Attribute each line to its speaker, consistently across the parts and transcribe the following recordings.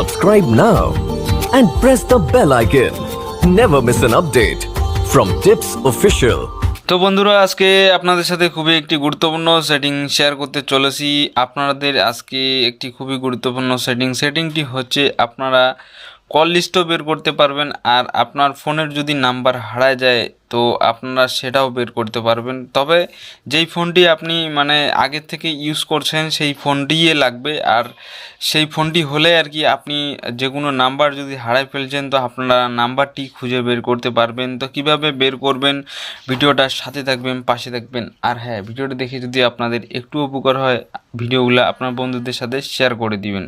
Speaker 1: Subscribe now and press the bell icon. Never miss an update from Tips Official.
Speaker 2: তো বন্ধুরা, আজকে আপনাদের সাথে খুবই একটি গুরুত্বপূর্ণ সেটিং শেয়ার করতে চলেছি আপনাদের আজকে একটি খুবই গুরুত্বপূর্ণ সেটিং সেটিংটি হচ্ছে আপনারা কল লিস্টও বের করতে পারবেন। আর আপনার ফোনের যদি নাম্বার হারায় যায়, তো আপনারা সেটাও বের করতে পারবেন। তবে যেই ফোনটি আপনি মানে আগের থেকে ইউজ করছেন, সেই ফোনটিই লাগবে। আর সেই ফোনটি হলে আর কি আপনি যে কোনো নাম্বার যদি হারায় ফেলছেন, তো আপনারা নাম্বারটি খুঁজে বের করতে পারবেন। তো কীভাবে বের করবেন? ভিডিওটার সাথে থাকবেন, পাশে থাকবেন। আর হ্যাঁ ভিডিওটা দেখে যদি আপনাদের একটু উপকার হয়, ভিডিওগুলো আপনার বন্ধুদের সাথে শেয়ার করে দিবেন।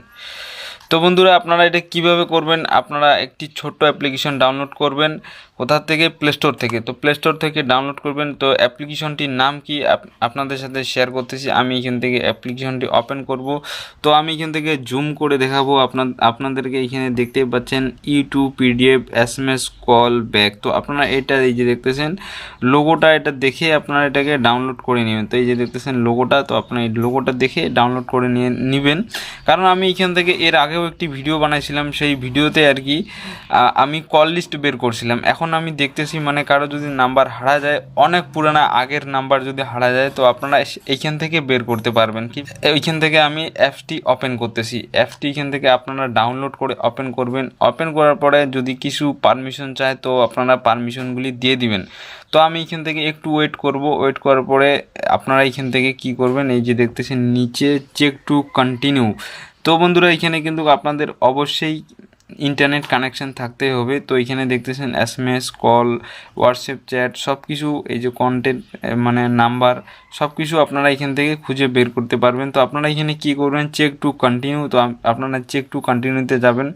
Speaker 2: তো বন্ধুরা আপনারা এটা কীভাবে করবেন? আপনারা একটি ছোট্ট অ্যাপ্লিকেশন ডাউনলোড করবেন। কোথা থেকে? প্লে স্টোর থেকে। তো প্লে স্টোর থেকে ডাউনলোড করবেন। তো অ্যাপ্লিকেশনটির নাম কি আপ- আপনাদের সাথে শেয়ার করতেছি। আমি এখান থেকে অ্যাপ্লিকেশনটি ওপেন করব। তো আমি এখান থেকে জুম করে দেখাবো আপনার আপনাদেরকে এখানে দেখতে পাচ্ছেন YouTube PDF S M S call back তো আপনারা এটা এই যে দেখতেছেন লোগোটা এটা দেখে আপনারা এটাকে ডাউনলোড করে নেবেন। তো এই যে দেখতেছেন লোগোটা তো আপনার এই লোগোটা দেখে ডাউনলোড করে নিয়ে, নেবেন। কারণ আমি এখান থেকে এর আগেও একটি ভিডিও বানাইছিলাম। সেই ভিডিওতে আর কি আমি কল লিস্ট বের করছিলাম। এখন আমি দেখতেছি মানে কারও যদি নাম্বার হারা যায়, অনেক পুরানা আগের নাম্বার যদি হারা যায়, তো আপনারা এইখান থেকে বের করতে পারবেন। কি, এইখান থেকে আমি অ্যাপসটি ওপেন করতেছি। অ্যাপসটি এখান থেকে আপনারা ডাউনলোড করে ওপেন করবেন। ওপেন করার পরে যদি কিছু পারমিশন চায়, তো আপনারা পারমিশনগুলি দিয়ে দিবেন। তো আমি এখান থেকে একটু ওয়েট করব। ওয়েট করার পরে আপনারা এখান থেকে কি করবেন? এই যে দেখতেছেন, নিচে চেক টু কন্টিনিউ তো বন্ধুরা, এখানে কিন্তু আপনাদের অবশ্যই ইন্টারনেট কানেকশন থাকতে হবে। তো এখানে দেখতেছেন S M S call WhatsApp chat সব কিছু এই যে কন্টেন্ট মানে নাম্বার সব কিছু আপনারা এখান থেকে খুঁজে বের করতে পারবেন। তো আপনারা এখানে কি করবেন? চেক টু কন্টিনিউ তো আপ- আপনারা চেক টু কন্টিনিউতে যাবেন।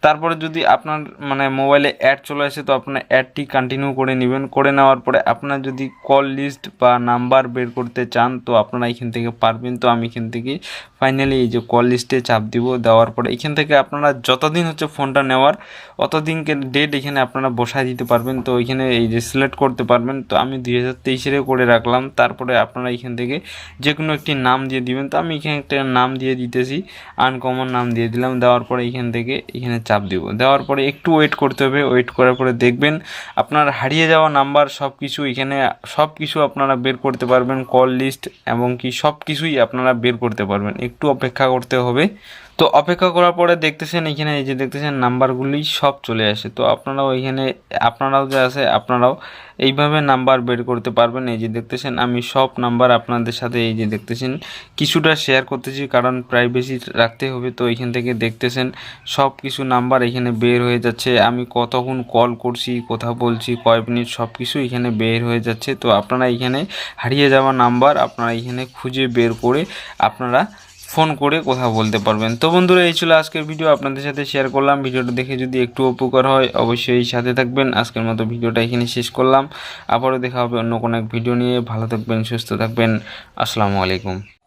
Speaker 2: তারপরে যদি আপনার মানে মোবাইলে অ্যাড চলে আসে, তো আপনার অ্যাডটি কন্টিনিউ করে নেবেন। করে নেওয়ার পরে আপনার যদি কল লিস্ট বা নাম্বার বের করতে চান, তো আপনারা এখান থেকে পারবেন। তো আমি এখান থেকে ফাইনালি এই যে কল লিস্টে চাপ দিব। দেওয়ার পরে এখান থেকে আপনারা যতদিন হচ্ছে ফোনটা নেওয়ার। অতদিনকে ডেট এখানে আপনারা বসায় দিতে পারবেন। তো এখানে এই যে সিলেক্ট করতে পারবেন। তো আমি দুই হাজার তেইশের করে রাখলাম। তারপরে আপনারা এখান থেকে যে কোনো একটি নাম দিয়ে দিবেন। তো আমি এখানে একটা নাম দিয়ে দিতেছি। আনকমন নাম দিয়ে দিলাম। দেওয়ার পরে এখান থেকে এখানে চাপ দিব। দেওয়ার পরে একটু ওয়েট করতে হবে। ওয়েট করার পরে দেখবেন আপনার হারিয়ে যাওয়া নাম্বার সব কিছু এখানে সব কিছু আপনারা বের করতে পারবেন। কল লিস্ট এবং কি সব কিছুই আপনারা বের করতে পারবেন। একটু অপেক্ষা করতে হবে। তো অপেক্ষা করার পরে দেখতেছেন এখানে এই যে দেখতেছেন নাম্বারগুলি সব চলে আসে। তো আপনারাও এখানে, আপনারাও যে আছে, আপনারাও এইভাবে নাম্বার বের করতে পারবেন। এই যে দেখতেছেন, আমি সব নাম্বার আপনাদের সাথে এই যে দেখতেছেন, কিছুটা শেয়ার করতেছি কারণ প্রাইভেসি রাখতে হবে। তো এখান থেকে দেখতেছেন, সব কিছু নাম্বার এখানে বের হয়ে যাচ্ছে। আমি কতক্ষণ কল করছি, কথা বলছি কয় মিনিট সব কিছু এখানে বের হয়ে যাচ্ছে। তো আপনারা এখানে হারিয়ে যাওয়া নাম্বার আপনারা এখানে খুঁজে বের করে আপনারা ফোন করে কথা বলতে পারবেন। তো বন্ধুরা, এই ছিল আজকের ভিডিও। আপনাদের সাথে শেয়ার করলাম। ভিডিওটা দেখে যদি একটু উপকার হয়, অবশ্যই সাথে থাকবেন। আজকের মতো ভিডিওটা এখানে শেষ করলাম। আবারও দেখা হবে অন্য কোনো এক ভিডিও নিয়ে। ভালো থাকবেন, সুস্থ থাকবেন। আসসালামু আলাইকুম।